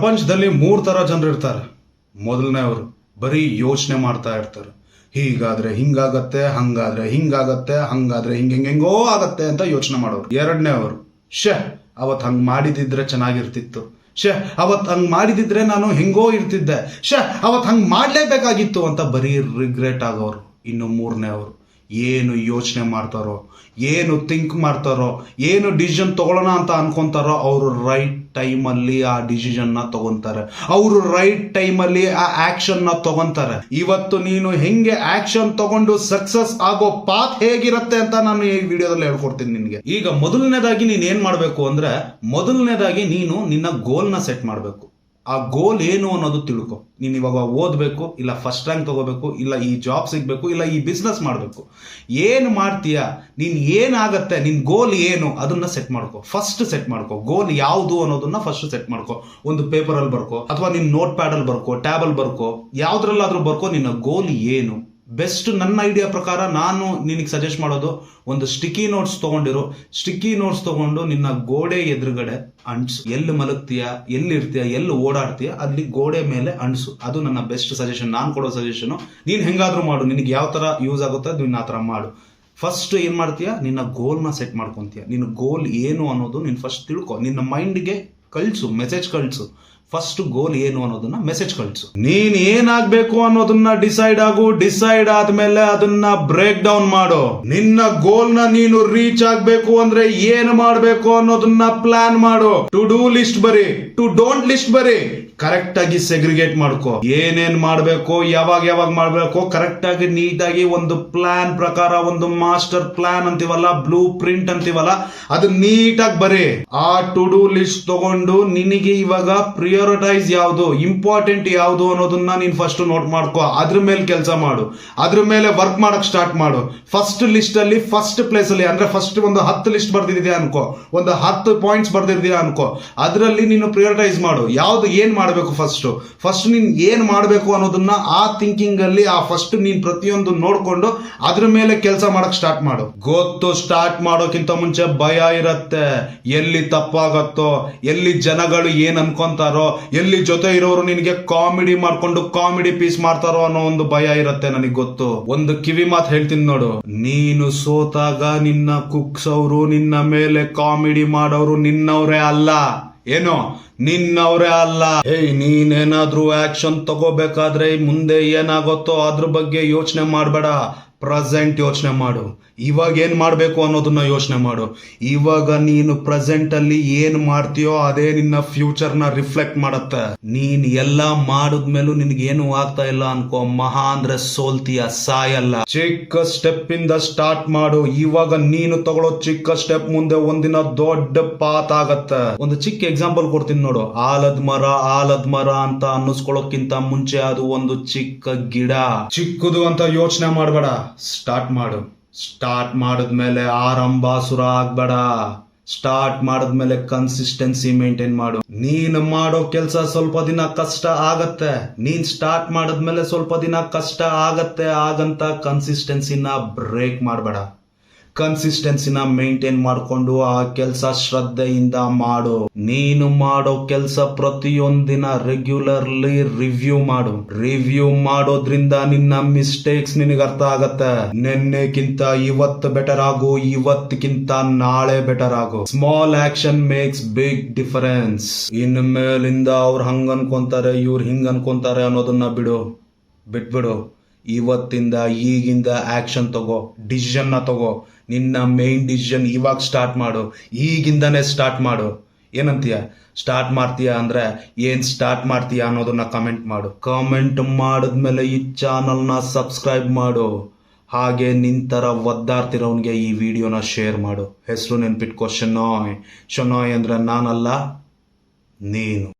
ಪ್ರಪಂಚದಲ್ಲಿ ಮೂರು ತರ ಜನರು ಇರ್ತಾರೆ. ಮೊದಲನೇ ಅವರು ಬರೀ ಯೋಚನೆ ಮಾಡ್ತಾ ಇರ್ತಾರೆ. ಹೀಗಾದ್ರೆ ಹಿಂಗಾಗತ್ತೆ, ಹಂಗಾದ್ರೆ ಹಿಂಗಾಗತ್ತೆ, ಹಂಗಾದ್ರೆ ಹಿಂಗೆ ಹೆಂಗೋ ಆಗತ್ತೆ ಅಂತ ಯೋಚನೆ ಮಾಡೋರು. ಎರಡನೇ ಅವರು ಶೇ ಅವತ್ತು ಹಂಗ್ ಮಾಡಿದಿದ್ರೆ ಚೆನ್ನಾಗಿರ್ತಿತ್ತು. ಶೇ ಅವತ್ತು ಹಂಗ್ ಮಾಡಿದಿದ್ರೆ ನಾನು ಹೆಂಗೋ ಇರ್ತಿದ್ದೆ. ಶೇ ಅವತ್ತು ಹಂಗ್ ಮಾಡ್ಲೇಬೇಕಾಗಿತ್ತು ಅಂತ ಬರೀ ರಿಗ್ರೆಟ್ ಆಗೋರು. ಇನ್ನು ಮೂರನೇವರು ಏನು ಯೋಚನೆ ಮಾಡ್ತಾರೋ, ಏನು ಥಿಂಕ್ ಮಾಡ್ತಾರೋ, ಏನು ಡಿಸಿಷನ್ ತಗೊಳ್ಳೋಣ ಅಂತ ಅನ್ಕೊಂತಾರೋ, ಅವರು ರೈಟ್ ಟೈಮಲ್ಲಿ ಆ ಡಿಸಿಷನ್ನ ತಗೊಂತಾರೆ. ಅವರು ರೈಟ್ ಟೈಮಲ್ಲಿ ಆ ಆ್ಯಕ್ಷನ್ನ ತಗೊತಾರೆ. ಇವತ್ತು ನೀನು ಹೆಂಗೆ ಆ್ಯಕ್ಷನ್ ತಗೊಂಡು ಸಕ್ಸಸ್ ಆಗೋ ಪಾತ್ ಹೇಗಿರುತ್ತೆ ಅಂತ ನಾನು ಈ ವಿಡಿಯೋದಲ್ಲಿ ಹೇಳ್ಕೊಡ್ತೀನಿ ನಿನಗೆ. ಈಗ ಮೊದಲನೇದಾಗಿ ನೀನು ಏನು ಮಾಡಬೇಕು ಅಂದರೆ, ಮೊದಲನೇದಾಗಿ ನೀನು ನಿನ್ನ ಗೋಲ್ನ ಸೆಟ್ ಮಾಡ್ಬೇಕು. ಆ ಗೋಲ್ ಏನು ಅನ್ನೋದು ತಿಳ್ಕೊ. ನೀನು ಇವಾಗ ಓದಬೇಕು, ಇಲ್ಲ ಫಸ್ಟ್ ರ್ಯಾಂಕ್ ತಗೋಬೇಕು, ಇಲ್ಲ ಈ ಜಾಬ್ ಸಿಗಬೇಕು, ಇಲ್ಲ ಈ ಬಿಸ್ನೆಸ್ ಮಾಡಬೇಕು. ಏನು ಮಾಡ್ತೀಯಾ? ನೀನು ಏನಾಗತ್ತೆ? ನಿನ್ನ ಗೋಲ್ ಏನು? ಅದನ್ನು ಸೆಟ್ ಮಾಡ್ಕೊ. ಫಸ್ಟ್ ಸೆಟ್ ಮಾಡ್ಕೊ. ಗೋಲ್ ಯಾವುದು ಅನ್ನೋದನ್ನ ಫಸ್ಟ್ ಸೆಟ್ ಮಾಡ್ಕೊ. ಒಂದು ಪೇಪರಲ್ಲಿ ಬರ್ಕೊ, ಅಥವಾ ನಿನ್ನ ನೋಟ್ ಪ್ಯಾಡಲ್ಲಿ ಬರ್ಕೊ ಟ್ಯಾಬಲ್ಲಿ ಬರ್ಕೊ, ಯಾವುದ್ರಲ್ಲಾದರೂ ಬರ್ಕೊ, ನಿನ್ನ ಗೋಲ್ ಏನು? ಬೆಸ್ಟ್ ನನ್ನ ಐಡಿಯಾ ಪ್ರಕಾರ ನಾನು ನಿನಗೆ ಸಜೆಸ್ಟ್ ಮಾಡೋದು ಒಂದು ಸ್ಟಿಕ್ಕಿ ನೋಟ್ಸ್ ತಗೊಂಡಿರೋ. ಸ್ಟಿಕ್ಕಿ ನೋಟ್ಸ್ ತಗೊಂಡು ನಿನ್ನ ಗೋಡೆ ಎದುರುಗಡೆ ಅಂಟ್ಸು. ಎಲ್ಲಿ ಮಲಗ್ತೀಯ? ಎಲ್ಲಿ ಇರ್ತೀಯ? ಎಲ್ಲಿ ಓಡಾಡ್ತೀಯ? ಅಲ್ಲಿ ಗೋಡೆ ಮೇಲೆ ಅಂಟ್ಸು. ಅದು ನನ್ನ ಬೆಸ್ಟ್ ಸಜೆಷನ್ ನಾನು ಕೊಡೋ ಸಜೆಷನ್ ನೀನು ಹೇಗಾದರೂ ಮಾಡು. ನಿನಗೆ ಯಾವ ತರ ಯೂಸ್ ಆಗುತ್ತೆ ನೀನು ಆ ಥರ ಮಾಡು. ಫಸ್ಟ್ ಏನು ಮಾಡ್ತೀಯ? ನಿನ್ನ ಗೋಲ್ನ ಸೆಟ್ ಮಾಡ್ಕೊಂತೀಯ? ನಿನ್ನ ಗೋಲ್ ಏನು ಅನ್ನೋದು ನೀನು ಫಸ್ಟ್ ತಿಳ್ಕೊ. ನಿನ್ನ ಮೈಂಡ್ಗೆ ಕಳಿಸು. ಮೆಸೇಜ್ ಕಳ್ಸು. ಫಸ್ಟ್ ಗೋಲ್ ಏನು ಅನ್ನೋದನ್ನ ಮೆಸೇಜ್ ಕಳಿಸು. ನೀನ್ ಏನಾಗ್ಬೇಕು ಅನ್ನೋದನ್ನ ಡಿಸೈಡ್ ಆಗು ಡಿಸೈಡ್ ಆದ್ಮೇಲೆ ಅದನ್ನ ಬ್ರೇಕ್ ಡೌನ್ ಮಾಡು. ನಿನ್ನ ಗೋಲ್ ನೀನು ರೀಚ್ ಆಗ್ಬೇಕು ಅಂದ್ರೆ ಏನ್ ಮಾಡ್ಬೇಕು ಅನ್ನೋದನ್ನ ಪ್ಲಾನ್ ಮಾಡು. ಟು ಡೂ ಲಿಸ್ಟ್ ಬರಿ. ಟು ಡೋಂಟ್ ಲಿಸ್ಟ್ ಬರಿ. ಕರೆಕ್ಟ್ ಆಗಿ ಸೆಗ್ರಿಗೇಟ್ ಮಾಡ್ಕೋ. ಏನೇನ್ ಮಾಡ್ಬೇಕು, ಯಾವಾಗ ಯಾವಾಗ ಮಾಡ್ಬೇಕು ಕರೆಕ್ಟ್ ಆಗಿ ನೀಟಾಗಿ ಒಂದು ಪ್ಲಾನ್ ಪ್ರಕಾರ, ಒಂದು ಮಾಸ್ಟರ್ ಪ್ಲಾನ್ ಅಂತೀವಲ್ಲ ಬ್ಲೂ ಪ್ರಿಂಟ್ ಅಂತೀವಲ್ಲ, ಅದು ನೀಟಾಗಿ ಬರೀ. ಆ ಟು ಡೂ ಲಿಸ್ಟ್ ತಗೊಂಡು ನಿನಗೆ ಇವಾಗ ಪ್ರಿಯೋರಿಟೈಸ್ ಯಾವುದು ಇಂಪಾರ್ಟೆಂಟ್ ಯಾವುದು ಅನ್ನೋದನ್ನ ನೀನ್ ಫಸ್ಟ್ ನೋಟ್ ಮಾಡ್ಕೋ. ಅದ್ರ ಮೇಲೆ ಕೆಲಸ ಮಾಡು. ಅದ್ರ ಮೇಲೆ ವರ್ಕ್ ಮಾಡಕ್ ಸ್ಟಾರ್ಟ್ ಮಾಡು. ಫಸ್ಟ್ ಲಿಸ್ಟ್ ಅಲ್ಲಿ ಫಸ್ಟ್ ಪ್ಲೇಸ್ ಅಲ್ಲಿ, ಅಂದ್ರೆ ಫಸ್ಟ್ ಒಂದು ಹತ್ತು ಲಿಸ್ಟ್ ಬರ್ದಿದ್ಯಾ ಅನ್ಕೋ. ಒಂದು ಹತ್ತು ಪಾಯಿಂಟ್ಸ್ ಬರ್ದಿದ್ಯಾ ಅನ್ಕೋ. ಅದರಲ್ಲಿ ನೀನು ಪ್ರಿಯೋರಿಟೈಸ್ ಮಾಡು. ಯಾವ್ದು ಏನ್ ಮಾಡಬೇಕು ಫಸ್ಟ್ ಫಸ್ಟ್ ನೀನ್ ಏನ್ ಮಾಡಬೇಕು ಅನ್ನೋದನ್ನ ಆ ಥಿಂಕಿಂಗ್ ಅಲ್ಲಿ, ಆ ಫಸ್ಟ್ ನೀನ್ ಪ್ರತಿಯೊಂದು ನೋಡ್ಕೊಂಡು ಅದ್ರ ಮೇಲೆ ಕೆಲಸ ಮಾಡಕ್ ಸ್ಟಾರ್ಟ್ ಮಾಡು. ಗೊತ್ತು ಸ್ಟಾರ್ಟ್ ಮಾಡೋಕ್ಕಿಂತ ಮುಂಚೆ ಭಯ ಇರತ್ತೆ. ಎಲ್ಲಿ ತಪ್ಪಾಗತ್ತೋ, ಎಲ್ಲಿ ಜನಗಳು ಏನ್ ಅನ್ಕೊಂತಾರೋ, ಎಲ್ಲಿ ಜೊತೆ ಇರೋರು ನಿನಗೆ ಕಾಮಿಡಿ ಮಾಡ್ಕೊಂಡು ಕಾಮಿಡಿ ಪೀಸ್ ಮಾಡ್ತಾರೋ ಅನ್ನೋ ಒಂದು ಭಯ ಇರತ್ತೆ ನನಗೆ ಗೊತ್ತು. ಒಂದು ಕಿವಿ ಮಾತು ಹೇಳ್ತೀನಿ ನೋಡು. ನೀನು ಸೋತಾಗ ನಿನ್ನ ಕುಕ್ಸವ್ರು ನಿನ್ನ ಮೇಲೆ ಕಾಮಿಡಿ ಮಾಡೋರು ನಿನ್ನವರೇ ಅಲ್ಲ. ಏನೋ? ನಿನ್ನವರೇ ಅಲ್ಲ. ಏಯ್, ನೀನೇನಾದ್ರೂ ಆಕ್ಷನ್ ತಗೋಬೇಕಾದ್ರೆ ಮುಂದೆ ಏನಾಗುತ್ತೋ ಅದ್ರ ಬಗ್ಗೆ ಯೋಚನೆ ಮಾಡಬೇಡ. ಪ್ರೆಸೆಂಟ್ ಯೋಚನೆ ಮಾಡು. ಇವಾಗ ಏನ್ ಮಾಡ್ಬೇಕು ಅನ್ನೋದನ್ನ ಯೋಚನೆ ಮಾಡು. ಇವಾಗ ನೀನು ಪ್ರೆಸೆಂಟ್ ಅಲ್ಲಿ ಏನ್ ಮಾಡ್ತೀಯೋ ಅದೇ ನಿನ್ನ ಫ್ಯೂಚರ್ನ ರಿಫ್ಲೆಕ್ಟ್ ಮಾಡುತ್ತೆ. ನೀನ್ ಎಲ್ಲ ಮಾಡಿದ್ಮೇಲೂ ಏನು ಆಗ್ತಾ ಇಲ್ಲ ಅನ್ಕೋ. ಮಹಾ ಅಂದ್ರೆ ಸೋಲ್ತೀಯ, ಸಾಯಲ್ಲ. ಚಿಕ್ಕ ಸ್ಟೆಪ್ ಇಂದ ಸ್ಟಾರ್ಟ್ ಮಾಡು. ಇವಾಗ ನೀನು ತಗೊಳ್ಳೋ ಚಿಕ್ಕ ಸ್ಟೆಪ್ ಮುಂದೆ ಒಂದಿನ ದೊಡ್ಡ ಪಾತ್ ಆಗತ್ತೆ. ಒಂದು ಚಿಕ್ಕ ಎಕ್ಸಾಂಪಲ್ ಕೊಡ್ತೀನಿ ನೋಡು. ಆಲದ್ ಮರ ಆಲದ್ ಮರ ಅಂತ ಅನ್ನಿಸ್ಕೊಳ್ಳೋಕ್ಕಿಂತ ಮುಂಚೆ ಅದು ಒಂದು ಚಿಕ್ಕ ಗಿಡ. ಚಿಕ್ಕದು ಅಂತ ಯೋಚನೆ ಮಾಡಬೇಡ. ಸ್ಟಾರ್ಟ್ ಮಾಡು. ಸ್ಟಾರ್ಟ್ ಮಾಡಿದ್ಮೇಲೆ ಆರಂಭಾಸುರ ಆಗ್ಬೇಡ. ಸ್ಟಾರ್ಟ್ ಮಾಡಿದ್ಮೇಲೆ ಕನ್ಸಿಸ್ಟೆನ್ಸಿ ಮೇಂಟೈನ್ ಮಾಡು. ನೀನ್ ಮಾಡೋ ಕೆಲಸ ಸ್ವಲ್ಪ ದಿನ ಕಷ್ಟ ಆಗತ್ತೆ. ನೀನ್ ಸ್ಟಾರ್ಟ್ ಮಾಡಿದ್ಮೇಲೆ ಸ್ವಲ್ಪ ದಿನ ಕಷ್ಟ ಆಗತ್ತೆ. ಹಾಗಂತ ಕನ್ಸಿಸ್ಟೆನ್ಸಿನ ಬ್ರೇಕ್ ಮಾಡಬೇಡ. ಕನ್ಸಿಸ್ಟೆನ್ಸಿನ ಮೇಂಟೈನ್ ಮಾಡ್ಕೊಂಡು ಆ ಕೆಲಸ ಶ್ರದ್ಧೆಯಿಂದ ಮಾಡು. ನೀನು ಮಾಡೋ ಕೆಲಸ ಪ್ರತಿಯೊಂದಿನ ರೆಗ್ಯುಲರ್ಲಿ ರಿವ್ಯೂ ಮಾಡು. ರಿವ್ಯೂ ಮಾಡೋದ್ರಿಂದ ನಿನ್ನ ಮಿಸ್ಟೇಕ್ಸ್ ನಿನಗೆ ಅರ್ಥ ಆಗತ್ತೆ. ನಿನ್ನೆಗಿಂತ ಇವತ್ತು ಬೆಟರ್ ಆಗು ಇವತ್ತಕ್ಕಿಂತ ನಾಳೆ ಬೆಟರ್ ಆಗು. Small action makes big difference in ಮೇಲಿಂದ ಅವ್ರು ಹಂಗ ಅನ್ಕೊಂತಾರೆ ಇವ್ರು ಹಿಂಗ್ ಅನ್ಕೊಂತಾರೆ ಅನ್ನೋದನ್ನ ಬಿಡು. ಬಿಟ್ಬಿಡು. ಇವತ್ತಿಂದ ಈಗಿಂದ ಆಕ್ಷನ್ ತಗೋ ಡಿಸಿಷನ್ನ ತಗೋ. ನಿನ್ನ ಮೇನ್ ಡಿಸಿಷನ್ ಇವಾಗ ಸ್ಟಾರ್ಟ್ ಮಾಡು. ಈಗಿಂದನೇ ಸ್ಟಾರ್ಟ್ ಮಾಡು. ಏನಂತೀಯ? ಸ್ಟಾರ್ಟ್ ಮಾಡ್ತೀಯಾ ಅಂದ್ರೆ ಏನ್ ಸ್ಟಾರ್ಟ್ ಮಾಡ್ತೀಯಾ ಅನ್ನೋದನ್ನ ಕಮೆಂಟ್ ಮಾಡು. ಕಮೆಂಟ್ ಮಾಡಿದ್ಮೇಲೆ ಈ ಚಾನಲ್ನ ಸಬ್ಸ್ಕ್ರೈಬ್ ಮಾಡು. ಹಾಗೆ ನಿಂತರ ಒದ್ದಾಡ್ತಿರೋನ್ಗೆ ಈ ವಿಡಿಯೋನ ಶೇರ್ ಮಾಡು. ಹೆಸರು ನೆನ್ಪಿಟ್ಕೋ, ಶನಾಯ್. ಶನಾಯ್ ಅಂದ್ರೆ ನಾನಲ್ಲ, ನೀನು.